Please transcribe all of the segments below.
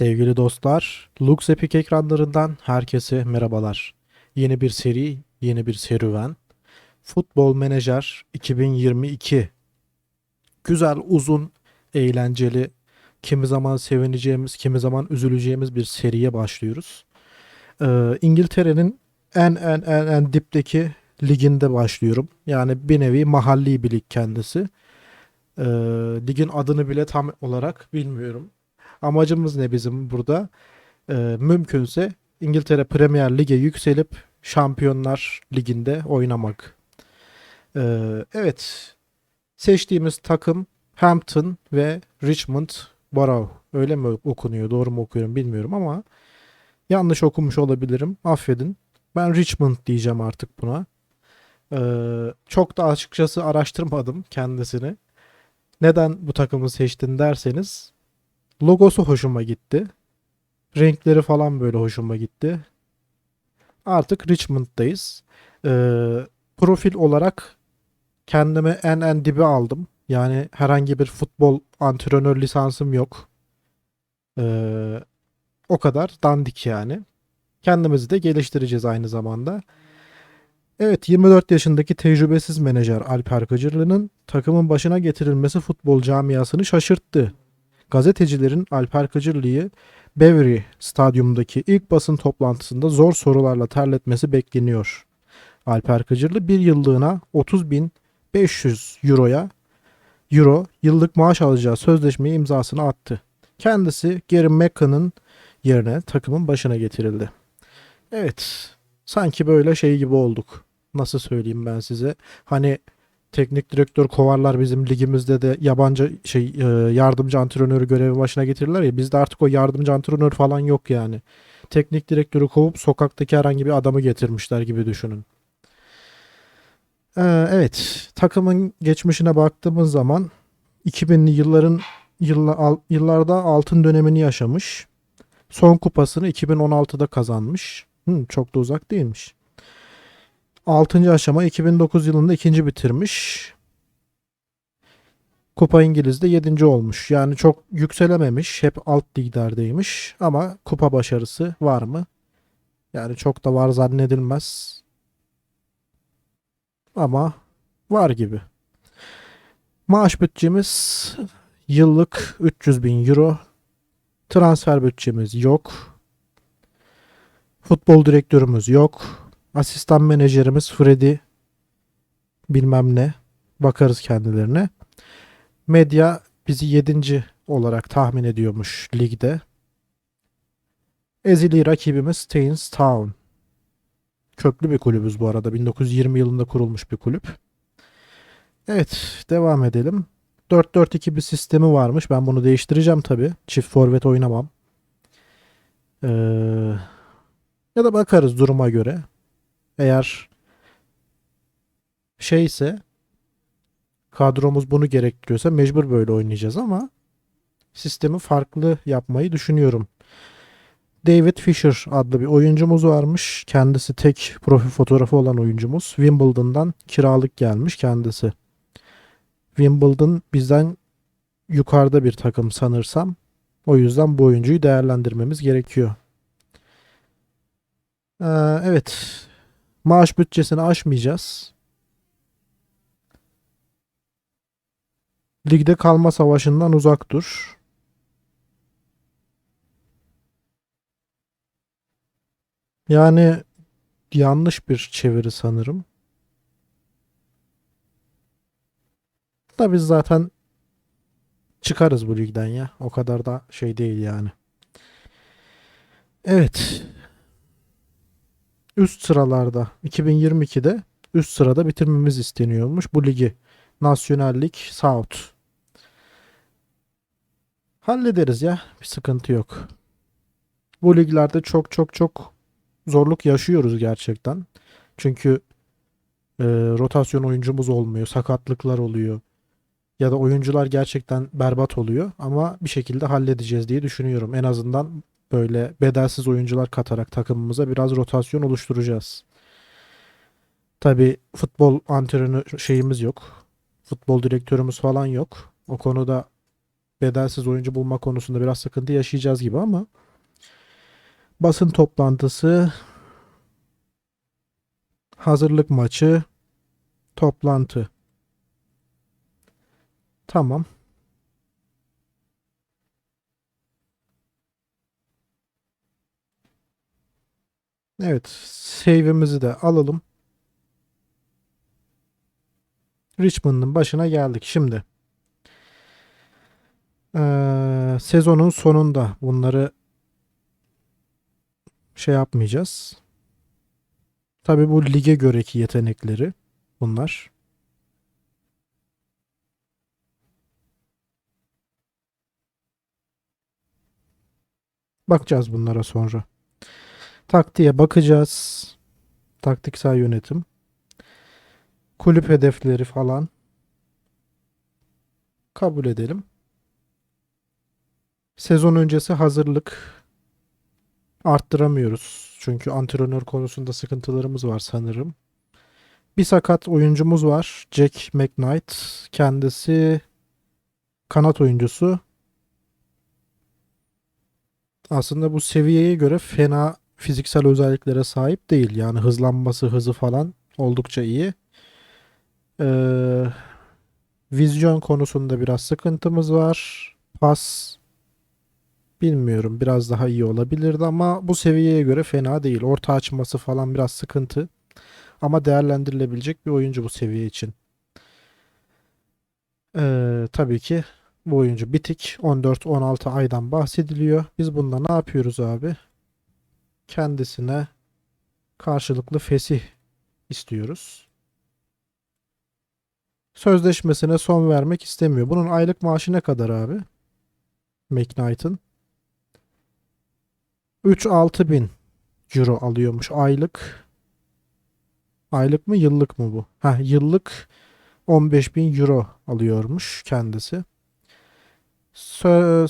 Sevgili dostlar, Lux Epic ekranlarından herkese merhabalar. Yeni bir seri, yeni bir serüven. Futbol Menajer 2022. Güzel, uzun, eğlenceli, kimi zaman sevineceğimiz, kimi zaman üzüleceğimiz bir seriye başlıyoruz. Ee, İngiltere'nin en en en en dipteki liginde başlıyorum. Yani bir nevi mahalli bir lig kendisi. Ee, ligin adını bile tam olarak bilmiyorum. Amacımız ne bizim burada? Ee, mümkünse İngiltere Premier Lig'e yükselip Şampiyonlar Ligi'nde oynamak. Ee, evet. Seçtiğimiz takım Hampton ve Richmond Borough. Öyle mi okunuyor? Doğru mu okuyorum bilmiyorum ama yanlış okumuş olabilirim. Affedin. Ben Richmond diyeceğim artık buna. Ee, çok da açıkçası araştırmadım kendisini. Neden bu takımı seçtin derseniz Logosu hoşuma gitti. Renkleri falan böyle hoşuma gitti. Artık Richmond'dayız. Ee, profil olarak kendime en en dibi aldım. Yani herhangi bir futbol antrenör lisansım yok. Ee, o kadar dandik yani. Kendimizi de geliştireceğiz aynı zamanda. Evet 24 yaşındaki tecrübesiz menajer Alper Kıcırlı'nın takımın başına getirilmesi futbol camiasını şaşırttı. Gazetecilerin Alper Kıcırlı'yı Beverly Stadyumundaki ilk basın toplantısında zor sorularla terletmesi bekleniyor. Alper Kıcırlı bir yıllığına 30.500 euroya euro yıllık maaş alacağı sözleşmeye imzasını attı. Kendisi Gary Mecca'nın yerine takımın başına getirildi. Evet, sanki böyle şey gibi olduk. Nasıl söyleyeyim ben size? Hani teknik direktör kovarlar bizim ligimizde de yabancı şey e, yardımcı antrenörü görevi başına getirirler ya bizde artık o yardımcı antrenör falan yok yani. Teknik direktörü kovup sokaktaki herhangi bir adamı getirmişler gibi düşünün. Ee, evet takımın geçmişine baktığımız zaman 2000'li yılların yıllarda altın dönemini yaşamış. Son kupasını 2016'da kazanmış. Hı, çok da uzak değilmiş. 6. aşama 2009 yılında ikinci bitirmiş. Kupa İngiliz'de 7. olmuş. Yani çok yükselememiş. Hep alt liglerdeymiş. Ama kupa başarısı var mı? Yani çok da var zannedilmez. Ama var gibi. Maaş bütçemiz yıllık 300 bin euro. Transfer bütçemiz yok. Futbol direktörümüz yok. Asistan menajerimiz Freddy bilmem ne. Bakarız kendilerine. Medya bizi 7. olarak tahmin ediyormuş ligde. Ezili rakibimiz Staines Town. Köklü bir kulübüz bu arada. 1920 yılında kurulmuş bir kulüp. Evet, devam edelim. 4-4-2 bir sistemi varmış. Ben bunu değiştireceğim tabii. Çift forvet oynamam. Ee, ya da bakarız duruma göre. Eğer şeyse kadromuz bunu gerektiriyorsa mecbur böyle oynayacağız ama sistemi farklı yapmayı düşünüyorum. David Fisher adlı bir oyuncumuz varmış. Kendisi tek profil fotoğrafı olan oyuncumuz. Wimbledon'dan kiralık gelmiş kendisi. Wimbledon bizden yukarıda bir takım sanırsam. O yüzden bu oyuncuyu değerlendirmemiz gerekiyor. Ee, evet. Maaş bütçesini aşmayacağız. Ligde kalma savaşından uzak dur. Yani yanlış bir çeviri sanırım. Da biz zaten çıkarız bu ligden ya. O kadar da şey değil yani. Evet. Üst sıralarda 2022'de üst sırada bitirmemiz isteniyormuş bu ligi. Nasyonal Lig South. Hallederiz ya. Bir sıkıntı yok. Bu liglerde çok çok çok zorluk yaşıyoruz gerçekten. Çünkü e, rotasyon oyuncumuz olmuyor. Sakatlıklar oluyor. Ya da oyuncular gerçekten berbat oluyor. Ama bir şekilde halledeceğiz diye düşünüyorum. En azından böyle bedelsiz oyuncular katarak takımımıza biraz rotasyon oluşturacağız. Tabii futbol antrenör şeyimiz yok. Futbol direktörümüz falan yok. O konuda bedelsiz oyuncu bulma konusunda biraz sıkıntı yaşayacağız gibi ama basın toplantısı, hazırlık maçı, toplantı. Tamam. Evet, save'imizi de alalım. Richmond'ın başına geldik. Şimdi eee, sezonun sonunda bunları şey yapmayacağız. Tabii bu lige göreki yetenekleri bunlar. Bakacağız bunlara sonra. Taktiğe bakacağız. Taktiksel yönetim. Kulüp hedefleri falan. Kabul edelim. Sezon öncesi hazırlık arttıramıyoruz. Çünkü antrenör konusunda sıkıntılarımız var sanırım. Bir sakat oyuncumuz var. Jack McKnight. Kendisi kanat oyuncusu. Aslında bu seviyeye göre fena fiziksel özelliklere sahip değil. Yani hızlanması, hızı falan oldukça iyi. Ee, vizyon konusunda biraz sıkıntımız var. Pas bilmiyorum biraz daha iyi olabilirdi ama bu seviyeye göre fena değil. Orta açması falan biraz sıkıntı. Ama değerlendirilebilecek bir oyuncu bu seviye için. Ee, tabii ki bu oyuncu bitik. 14-16 aydan bahsediliyor. Biz bunda ne yapıyoruz abi? Kendisine karşılıklı fesih istiyoruz. Sözleşmesine son vermek istemiyor. Bunun aylık maaşı ne kadar abi? McKnight'ın 3-6 bin euro alıyormuş aylık. Aylık mı yıllık mı bu? Ha yıllık 15 bin euro alıyormuş kendisi.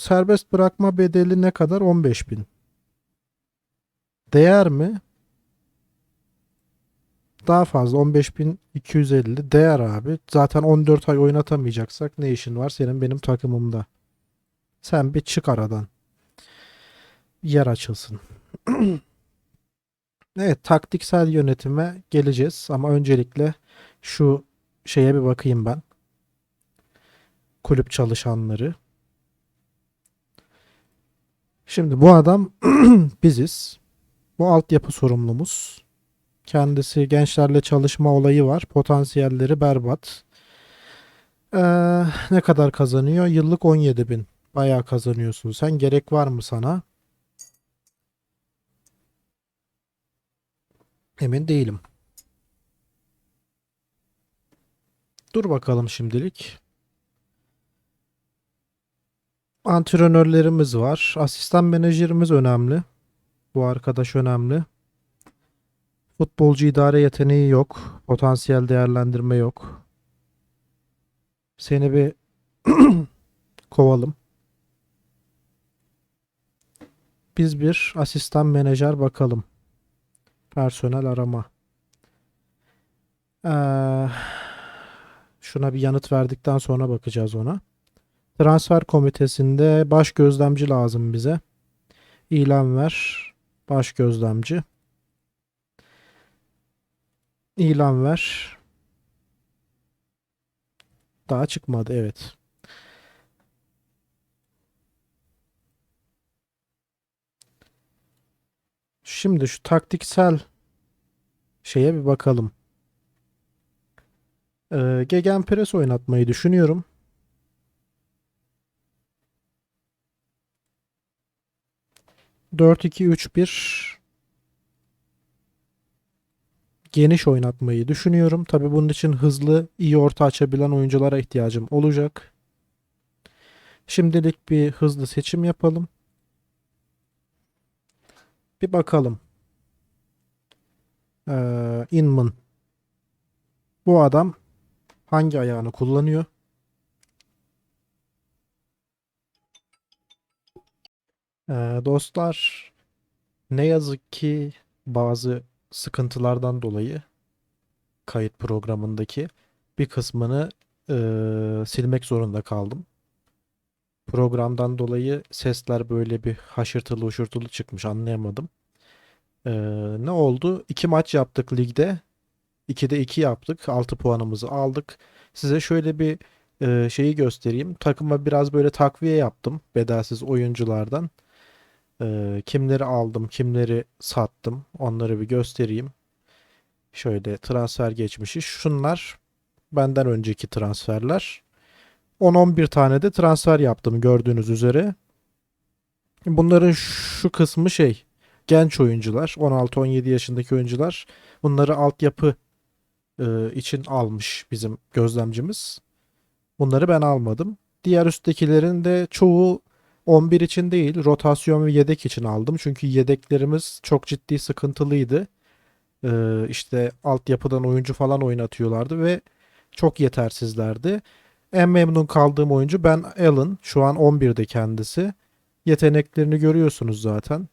Serbest bırakma bedeli ne kadar? 15 bin. Değer mi? Daha fazla 15.250 değer abi. Zaten 14 ay oynatamayacaksak ne işin var senin benim takımımda. Sen bir çık aradan. Yer açılsın. Evet, taktiksel yönetime geleceğiz ama öncelikle şu şeye bir bakayım ben. Kulüp çalışanları. Şimdi bu adam biziz. Bu altyapı sorumlumuz. Kendisi gençlerle çalışma olayı var. Potansiyelleri berbat. Ee, ne kadar kazanıyor? Yıllık 17 bin. Bayağı kazanıyorsun. Sen gerek var mı sana? Emin değilim. Dur bakalım şimdilik. Antrenörlerimiz var. Asistan menajerimiz önemli. Bu arkadaş önemli. Futbolcu idare yeteneği yok. Potansiyel değerlendirme yok. Seni bir kovalım. Biz bir asistan menajer bakalım. Personel arama. Ee, şuna bir yanıt verdikten sonra bakacağız ona. Transfer komitesinde baş gözlemci lazım bize. İlan ver. Baş gözlemci. İlan ver. Daha çıkmadı evet. Şimdi şu taktiksel şeye bir bakalım. Ee, Gegenpress oynatmayı düşünüyorum. Dört iki üç bir geniş oynatmayı düşünüyorum. Tabi bunun için hızlı, iyi orta açabilen oyunculara ihtiyacım olacak. Şimdilik bir hızlı seçim yapalım. Bir bakalım. Ee, Inman. Bu adam hangi ayağını kullanıyor? Ee, dostlar ne yazık ki bazı sıkıntılardan dolayı kayıt programındaki bir kısmını eee, silmek zorunda kaldım. Programdan dolayı sesler böyle bir haşırtılı huşurtulu çıkmış anlayamadım. Eee, ne oldu? İki maç yaptık ligde. 2'de 2 yaptık. 6 puanımızı aldık. Size şöyle bir eee, şeyi göstereyim. Takıma biraz böyle takviye yaptım bedelsiz oyunculardan. Eee, kimleri aldım, kimleri sattım onları bir göstereyim. Şöyle transfer geçmişi. Şunlar benden önceki transferler. 10-11 tane de transfer yaptım gördüğünüz üzere. Bunların şu kısmı şey genç oyuncular 16-17 yaşındaki oyuncular bunları altyapı e, için almış bizim gözlemcimiz. Bunları ben almadım. Diğer üsttekilerin de çoğu 11 için değil rotasyon ve yedek için aldım. Çünkü yedeklerimiz çok ciddi sıkıntılıydı. Ee, işte altyapıdan oyuncu falan oynatıyorlardı ve çok yetersizlerdi. En memnun kaldığım oyuncu Ben Allen. Şu an 11'de kendisi. Yeteneklerini görüyorsunuz zaten.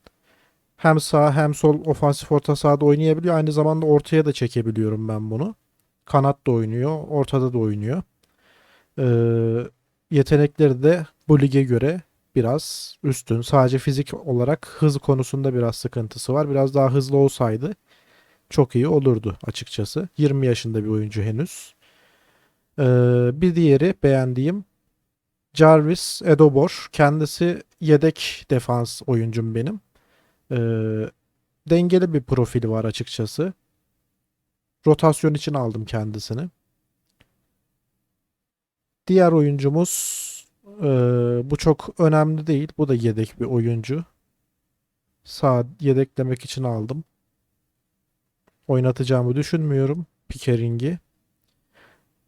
Hem sağ hem sol ofansif orta sahada oynayabiliyor. Aynı zamanda ortaya da çekebiliyorum ben bunu. Kanat da oynuyor, ortada da oynuyor. Ee, yetenekleri de bu lige göre biraz üstün. Sadece fizik olarak hız konusunda biraz sıkıntısı var. Biraz daha hızlı olsaydı çok iyi olurdu açıkçası. 20 yaşında bir oyuncu henüz. Ee, bir diğeri beğendiğim Jarvis Edobor. Kendisi yedek defans oyuncum benim. Ee, dengeli bir profili var açıkçası. Rotasyon için aldım kendisini. Diğer oyuncumuz e, bu çok önemli değil. Bu da yedek bir oyuncu. Sağ yedeklemek için aldım. Oynatacağımı düşünmüyorum Pikering'i.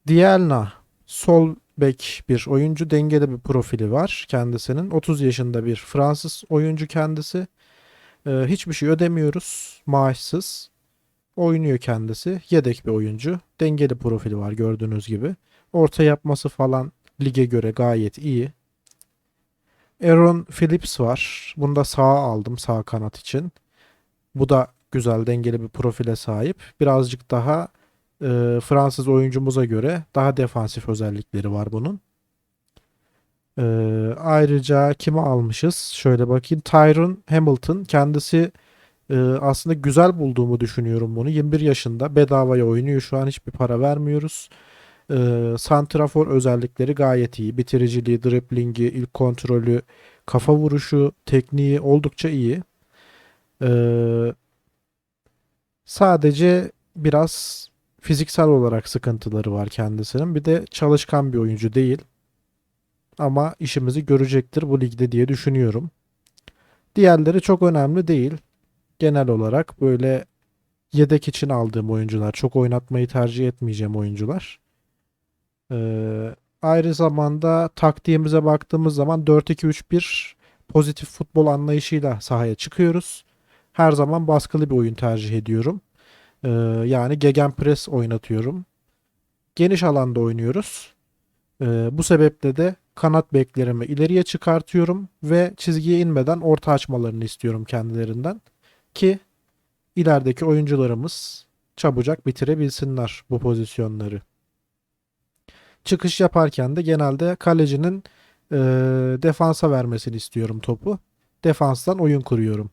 Dielna sol bek bir oyuncu. Dengeli bir profili var kendisinin. 30 yaşında bir Fransız oyuncu kendisi. Ee, hiçbir şey ödemiyoruz. Maaşsız. Oynuyor kendisi. Yedek bir oyuncu. Dengeli profili var gördüğünüz gibi. Orta yapması falan lige göre gayet iyi. Aaron Phillips var. Bunu da sağa aldım sağ kanat için. Bu da güzel dengeli bir profile sahip. Birazcık daha e, Fransız oyuncumuza göre daha defansif özellikleri var bunun. E, ayrıca kimi almışız? Şöyle bakayım. Tyron Hamilton. Kendisi e, aslında güzel bulduğumu düşünüyorum bunu. 21 yaşında bedavaya oynuyor. Şu an hiçbir para vermiyoruz. E, Santrafor özellikleri gayet iyi. Bitiriciliği, driblingi, ilk kontrolü, kafa vuruşu, tekniği oldukça iyi. Ee, sadece biraz fiziksel olarak sıkıntıları var kendisinin. Bir de çalışkan bir oyuncu değil. Ama işimizi görecektir bu ligde diye düşünüyorum. Diğerleri çok önemli değil. Genel olarak böyle yedek için aldığım oyuncular. Çok oynatmayı tercih etmeyeceğim oyuncular. Ee, ayrı zamanda taktiğimize baktığımız zaman 4-2-3-1 pozitif futbol anlayışıyla sahaya çıkıyoruz. Her zaman baskılı bir oyun tercih ediyorum. Ee, yani gegenpress oynatıyorum. Geniş alanda oynuyoruz. Ee, bu sebeple de kanat beklerimi ileriye çıkartıyorum ve çizgiye inmeden orta açmalarını istiyorum kendilerinden ki ilerideki oyuncularımız çabucak bitirebilsinler bu pozisyonları. Çıkış yaparken de genelde kalecinin e, defansa vermesini istiyorum topu. Defanstan oyun kuruyorum.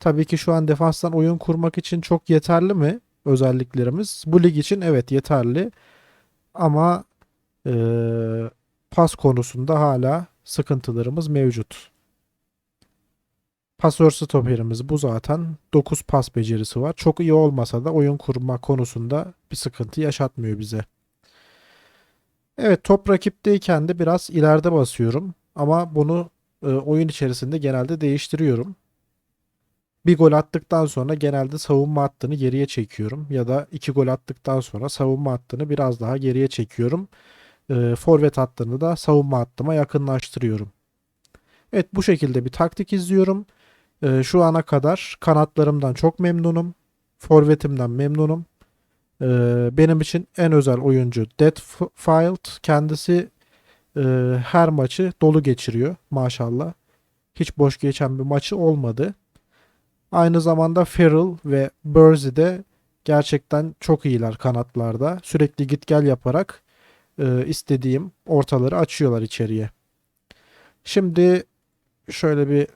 Tabii ki şu an defanstan oyun kurmak için çok yeterli mi özelliklerimiz? Bu lig için evet yeterli. Ama e, pas konusunda hala sıkıntılarımız mevcut. Pasör stoperimiz bu zaten. 9 pas becerisi var. Çok iyi olmasa da oyun kurma konusunda bir sıkıntı yaşatmıyor bize. Evet top rakipteyken de biraz ileride basıyorum. Ama bunu e, oyun içerisinde genelde değiştiriyorum. Bir gol attıktan sonra genelde savunma hattını geriye çekiyorum. Ya da iki gol attıktan sonra savunma hattını biraz daha geriye çekiyorum. E, forvet hattını da savunma hattıma yakınlaştırıyorum. Evet bu şekilde bir taktik izliyorum. E, şu ana kadar kanatlarımdan çok memnunum. Forvetimden memnunum. Ee, benim için en özel oyuncu Deadfield. Kendisi e, her maçı dolu geçiriyor maşallah. Hiç boş geçen bir maçı olmadı. Aynı zamanda Farrell ve Bursey de Gerçekten çok iyiler kanatlarda. Sürekli git gel yaparak e, istediğim ortaları açıyorlar içeriye. Şimdi şöyle bir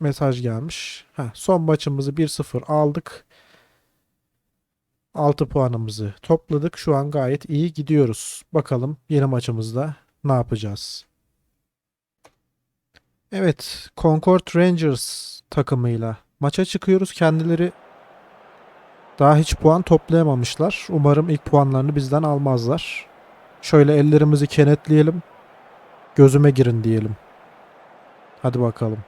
mesaj gelmiş. Heh, son maçımızı 1-0 aldık. 6 puanımızı topladık. Şu an gayet iyi gidiyoruz. Bakalım yeni maçımızda ne yapacağız? Evet, Concord Rangers takımıyla maça çıkıyoruz. Kendileri daha hiç puan toplayamamışlar. Umarım ilk puanlarını bizden almazlar. Şöyle ellerimizi kenetleyelim. Gözüme girin diyelim. Hadi bakalım.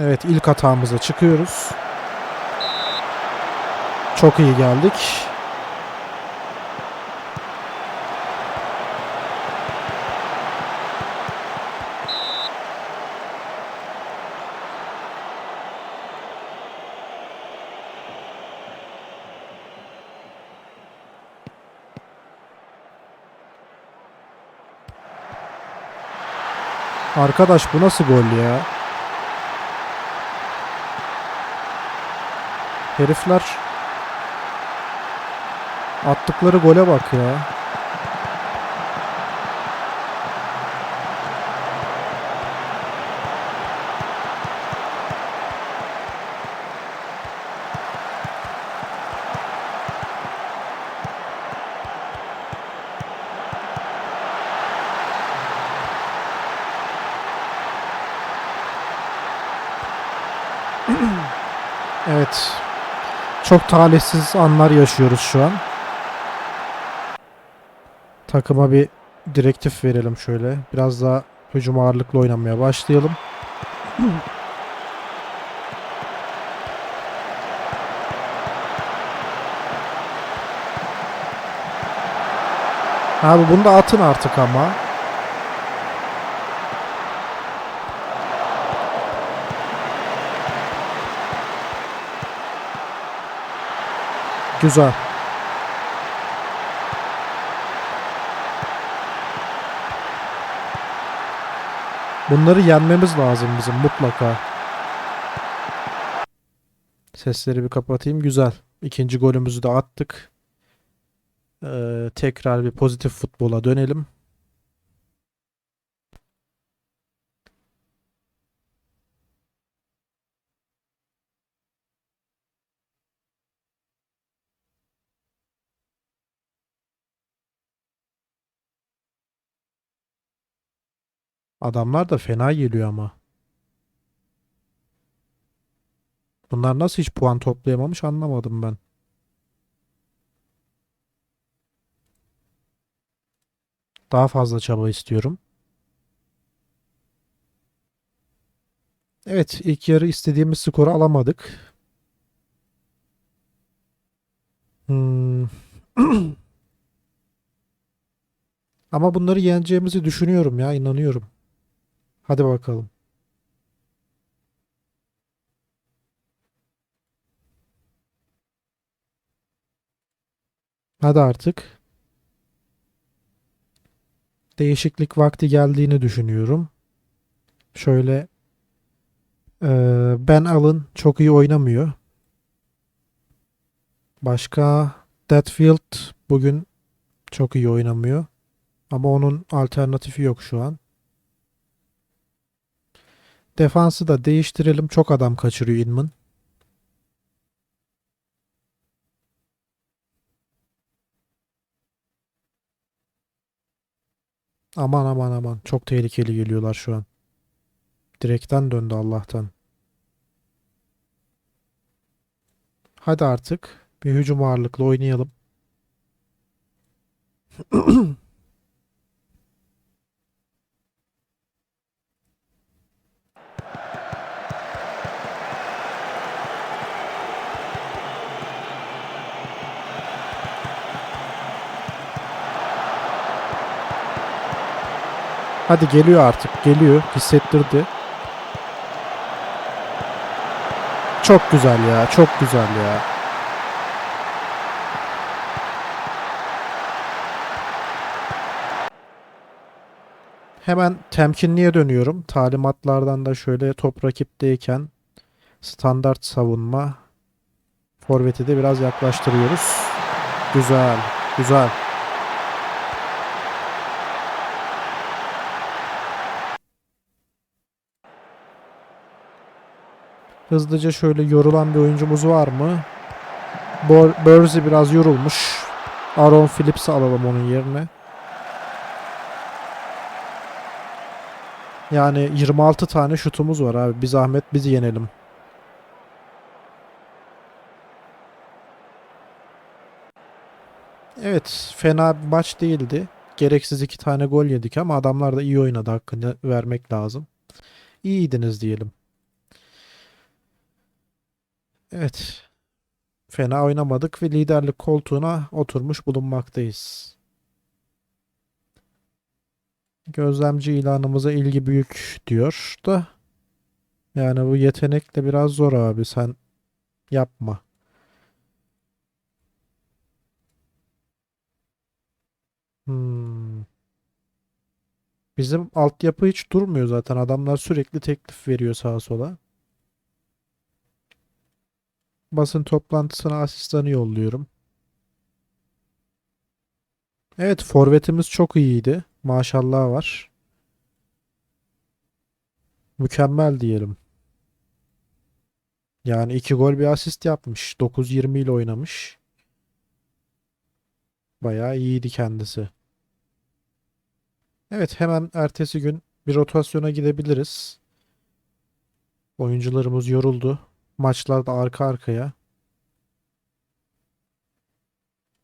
Evet ilk hatamıza çıkıyoruz. Çok iyi geldik. Arkadaş bu nasıl gol ya? Herifler attıkları gole bak ya. Evet. Çok talihsiz anlar yaşıyoruz şu an. Takıma bir direktif verelim şöyle. Biraz daha hücum ağırlıklı oynamaya başlayalım. Abi bunu da atın artık ama. Güzel. Bunları yenmemiz lazım bizim mutlaka. Sesleri bir kapatayım. Güzel. İkinci golümüzü de attık. Ee, tekrar bir pozitif futbola dönelim. Adamlar da fena geliyor ama. Bunlar nasıl hiç puan toplayamamış anlamadım ben. Daha fazla çaba istiyorum. Evet, ilk yarı istediğimiz skoru alamadık. Hmm. Ama bunları yeneceğimizi düşünüyorum ya, inanıyorum. Hadi bakalım. Hadi artık. Değişiklik vakti geldiğini düşünüyorum. Şöyle eee, Ben Allen çok iyi oynamıyor. Başka Datfield bugün çok iyi oynamıyor. Ama onun alternatifi yok şu an. Defansı da değiştirelim. Çok adam kaçırıyor Inman. Aman aman aman. Çok tehlikeli geliyorlar şu an. Direkten döndü Allah'tan. Hadi artık bir hücum ağırlıklı oynayalım. Hadi geliyor artık. Geliyor. Hissettirdi. Çok güzel ya. Çok güzel ya. Hemen temkinliye dönüyorum. Talimatlardan da şöyle top rakipteyken standart savunma forveti de biraz yaklaştırıyoruz. Güzel, güzel. Hızlıca şöyle yorulan bir oyuncumuz var mı? Bursey biraz yorulmuş. Aaron Phillips'i alalım onun yerine. Yani 26 tane şutumuz var abi. Bir zahmet bizi yenelim. Evet, fena bir maç değildi. Gereksiz iki tane gol yedik ama adamlar da iyi oynadı hakkını vermek lazım. İyiydiniz diyelim. Evet. Fena oynamadık ve liderlik koltuğuna oturmuş bulunmaktayız. Gözlemci ilanımıza ilgi büyük diyor da yani bu yetenekle biraz zor abi sen yapma. Hmm. Bizim altyapı hiç durmuyor zaten. Adamlar sürekli teklif veriyor sağa sola. Basın toplantısına asistanı yolluyorum. Evet, forvetimiz çok iyiydi. Maşallah var. Mükemmel diyelim. Yani iki gol bir asist yapmış. 9-20 ile oynamış. Bayağı iyiydi kendisi. Evet hemen ertesi gün bir rotasyona gidebiliriz. Oyuncularımız yoruldu. Maçlar da arka arkaya.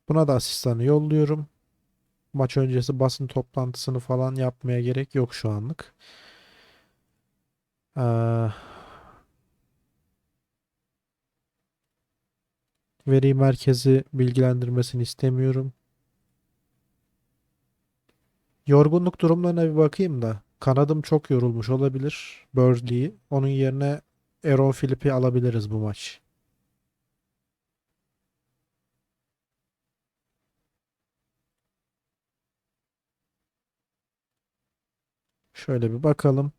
Buna da asistanı yolluyorum. Maç öncesi basın toplantısını falan yapmaya gerek yok şu anlık. Ee, veri merkezi bilgilendirmesini istemiyorum. Yorgunluk durumlarına bir bakayım da. Kanadım çok yorulmuş olabilir. Burnley'i. Onun yerine Aaron Phillips'i alabiliriz bu maç. Şöyle bir bakalım.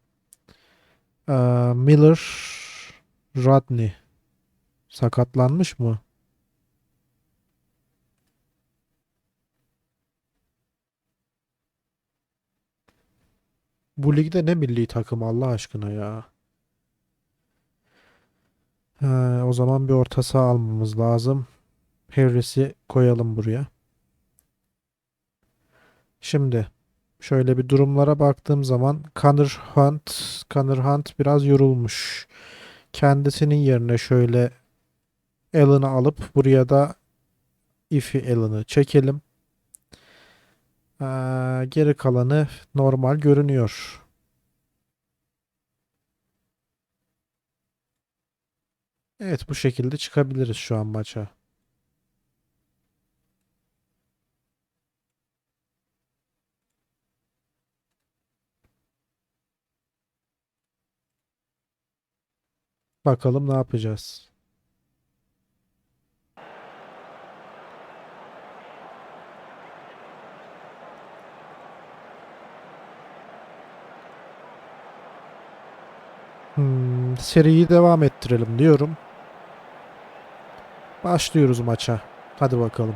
Ee, Miller Rodney sakatlanmış mı? Bu ligde ne milli takım Allah aşkına ya. Ee, o zaman bir orta saha almamız lazım. Harris'i koyalım buraya. Şimdi şöyle bir durumlara baktığım zaman Connor Hunt, Connor Hunt biraz yorulmuş. Kendisinin yerine şöyle Allen'ı alıp buraya da Ify Allen'ı çekelim. Ee, geri kalanı normal görünüyor. Evet bu şekilde çıkabiliriz şu an maça. Bakalım ne yapacağız. Hmm, seriyi devam ettirelim diyorum. Başlıyoruz maça. Hadi bakalım.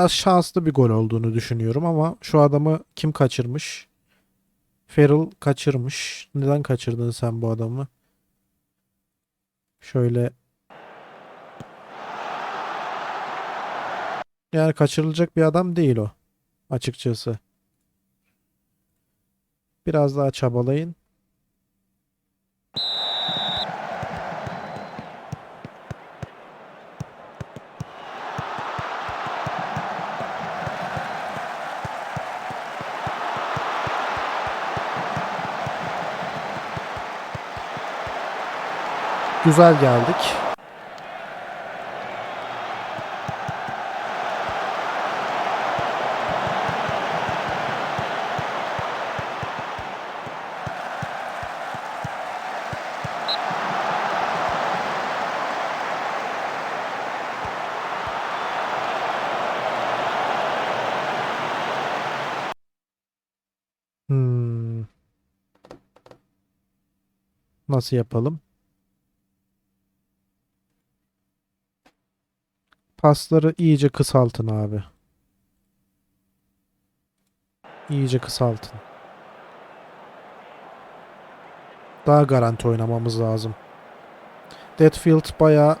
Biraz şanslı bir gol olduğunu düşünüyorum ama şu adamı kim kaçırmış? Ferrell kaçırmış. Neden kaçırdın sen bu adamı? Şöyle Yani kaçırılacak bir adam değil o. Açıkçası. Biraz daha çabalayın. Güzel geldik. Hmm. Nasıl yapalım? Pasları iyice kısaltın abi. İyice kısaltın. Daha garanti oynamamız lazım. Deadfield bayağı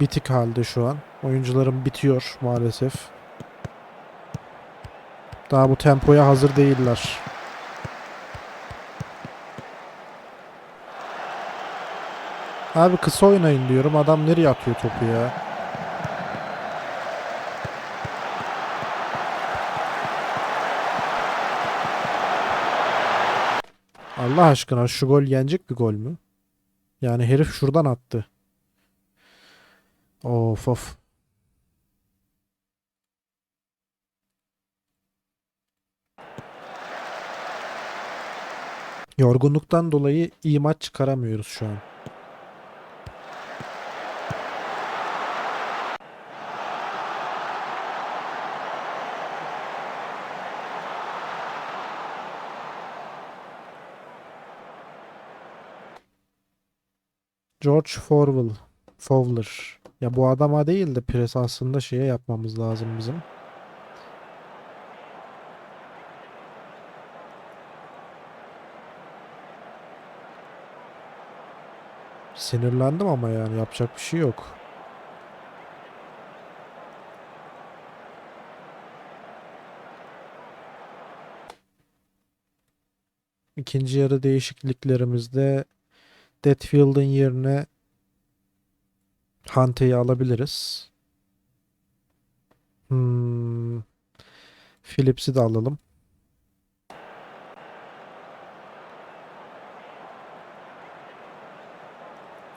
bitik halde şu an. Oyuncularım bitiyor maalesef. Daha bu tempoya hazır değiller. Abi kısa oynayın diyorum. Adam nereye atıyor topu ya? Allah aşkına şu gol yenecek bir gol mü? Yani herif şuradan attı. Of of. Yorgunluktan dolayı iyi maç çıkaramıyoruz şu an. George Fowler. Fowler. Ya bu adama değil de pres aslında şeye yapmamız lazım bizim. Sinirlendim ama yani yapacak bir şey yok. İkinci yarı değişikliklerimizde Deadfield'ın yerine Hunte'yi alabiliriz. Hmm. Phillips'i de alalım.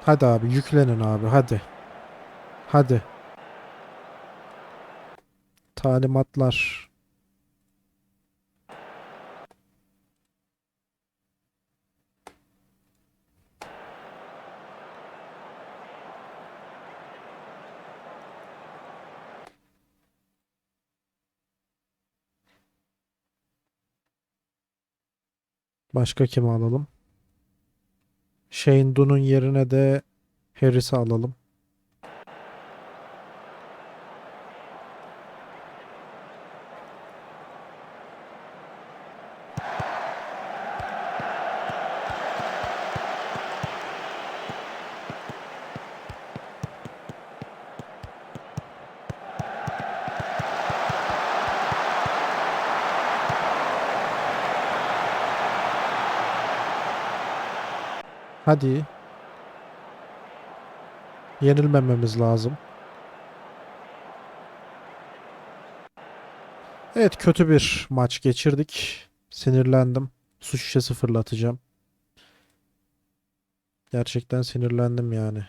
Hadi abi yüklenin abi hadi. Hadi. Talimatlar. Başka kimi alalım? Shane Dunn'un yerine de Harris'i alalım. Hadi. Yenilmememiz lazım. Evet kötü bir maç geçirdik. Sinirlendim. Su şişesi fırlatacağım. Gerçekten sinirlendim yani.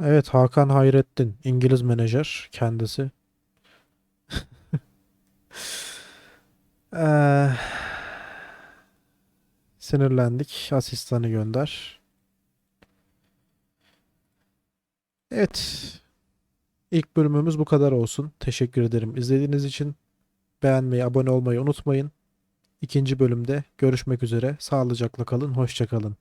Evet Hakan Hayrettin İngiliz menajer kendisi. Eee, sinirlendik. Asistanı gönder. Evet. İlk bölümümüz bu kadar olsun. Teşekkür ederim. İzlediğiniz için beğenmeyi, abone olmayı unutmayın. İkinci bölümde görüşmek üzere. Sağlıcakla kalın. Hoşça kalın.